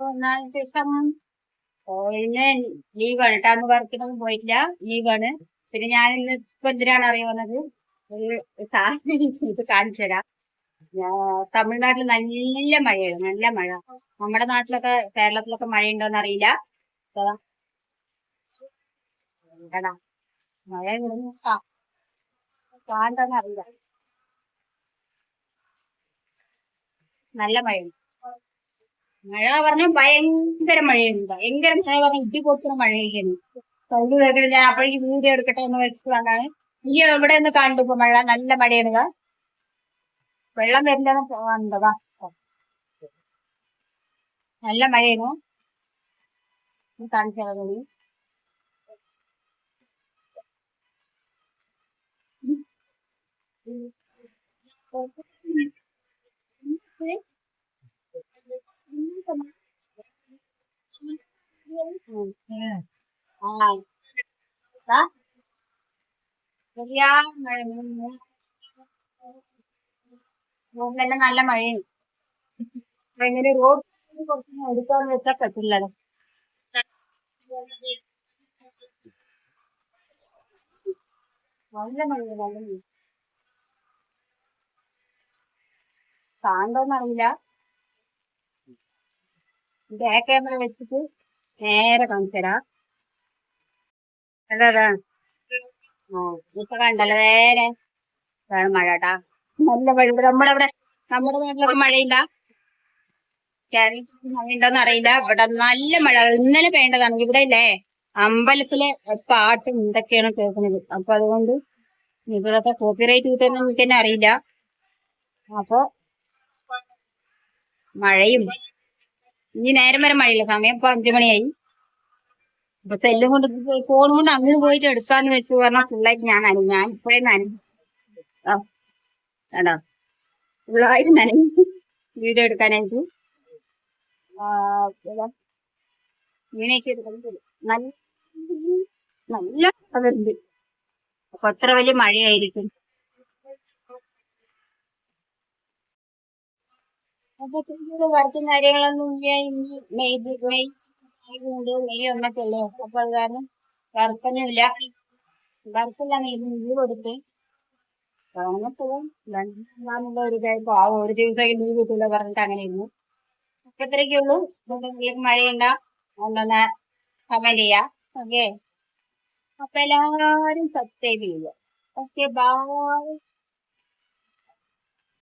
ഒന്നാം ശേഷം ഇന്ന് ലീവാണ് ടാമ് വർക്കിനൊന്നും പോയിട്ടില്ല. ലീവാണ് പിന്നെ ഞാൻ ഇന്ന് ഇപ്പൊ എന്തിനാണ് അറിയുന്നത് ഒരു സാധനം കാണിച്ചു തരാം. തമിഴ്നാട്ടിൽ നല്ല മഴയാണ് നല്ല മഴ. നമ്മുടെ നാട്ടിലൊക്കെ കേരളത്തിലൊക്കെ മഴയുണ്ടോന്ന് അറിയില്ല. മഴ അറിയില്ല. നല്ല മഴയുണ്ട്. മഴ പറഞ്ഞ ഭയങ്കര മഴയാണ് ഭയങ്കര മഴ പറഞ്ഞ ഇടി പൊട്ടുന്ന മഴയൊക്കെയാണ്. കഴിഞ്ഞ വേഗം ഞാൻ അപ്പോഴേക്ക് വീഡിയോ എടുക്കട്ടെ എന്ന് വെച്ചതാണ് ഈ ഇവിടെ ഒന്ന് കണ്ടു. ഇപ്പൊ മഴ നല്ല മഴയാണ്. വെള്ളം വരില്ലെന്ന് പോവാണ്ടതാ നല്ല മഴയാണ്. കാണിച്ചു Thank ഇനി. ആ ദാ. ശരിയാ മഴ നിന്ന്. റോഡിലെല്ലാം നല്ല മഴയാണ് എങ്ങനെ റോഡ് കുറച്ച് എടുക്കാന്ന് വെച്ചാൽ പറ്റില്ലല്ലോ നല്ല മഴ നല്ല മഴ കാണണ്ടോന്ന് അറിയില്ല ബാക്ക് ക്യാമറ വെച്ചിട്ട് നേരെ കാണിച്ചു തരാം അതെ അതെ. ഓ ഇപ്പൊ കണ്ടല്ലോ നേരെ. ഇതാണ് മഴ കേട്ടാ. നല്ല മഴ നമ്മുടെ ഇവിടെ നമ്മുടെ നാട്ടിലൊക്കെ മഴയില്ല. കേരളത്തിൽ മഴയുണ്ടോന്ന് അറിയില്ല. ഇവിടെ നല്ല മഴ. ഇന്നലെ വേണ്ടതാണ് ഇവിടെ ഇല്ലേ? അമ്പലത്തിലെ പാട്ട് എന്തൊക്കെയാണ് കേൾക്കുന്നത്. അപ്പൊ അതുകൊണ്ട് ഇതൊക്കെ കോപ്പിറൈറ്റ് കിട്ടുമെന്ന് എനിക്ക് തന്നെ അറിയില്ല. അപ്പൊ മഴയും ഇനി നേരം വരെ മഴയില്ല. സമയം ഇപ്പൊ അഞ്ചു മണിയായി. ഇപ്പൊ സെല്ലും കൊണ്ട് ഫോൺ കൊണ്ട് അങ്ങ് പോയിട്ട് എടുക്കാന്ന് വെച്ചു. പറഞ്ഞാൽ ഫുള്ളായിട്ട് ഞാൻ നനഞ്ഞു. ഞാൻ ഇപ്പോഴേ നനഞ്ഞു. ഫുള്ളായിട്ട് നനഞ്ഞു. വീഡിയോ എടുക്കാനായിട്ട്. ഇങ്ങനെയൊക്കെ നല്ല നല്ല അപ്പൊ അത്ര വലിയ മഴയായിരിക്കും. അപ്പൊ വർക്കും കാര്യങ്ങളൊന്നും ഞാൻ ഇനി മെയ് മെയ് ഉണ്ട് മെയ് ഒന്നൊക്കെയല്ലേ അപ്പൊ അത് കാരണം വർക്കൊന്നുമില്ല വർക്കില്ല മെയ് ലീവ് കൊടുത്ത് പോവും. ഞാനുള്ള ഒരു ഇതായപ്പോ ആ ഒരു ദിവസം ലീവ് കിട്ടില്ല പറഞ്ഞിട്ട് അങ്ങനെ ഇരുന്നു. അപ്പൊ ഇത്രയൊക്കെ ഉള്ളൂ. എന്തെങ്കിലും മഴയുണ്ട. ഒന്നൊന്ന് കമന്റ് ചെയ്യാ. ഓക്കെ അപ്പൊ എല്ലാവരും സബ്സ്ക്രൈബ് ചെയ്യുക. Okay bye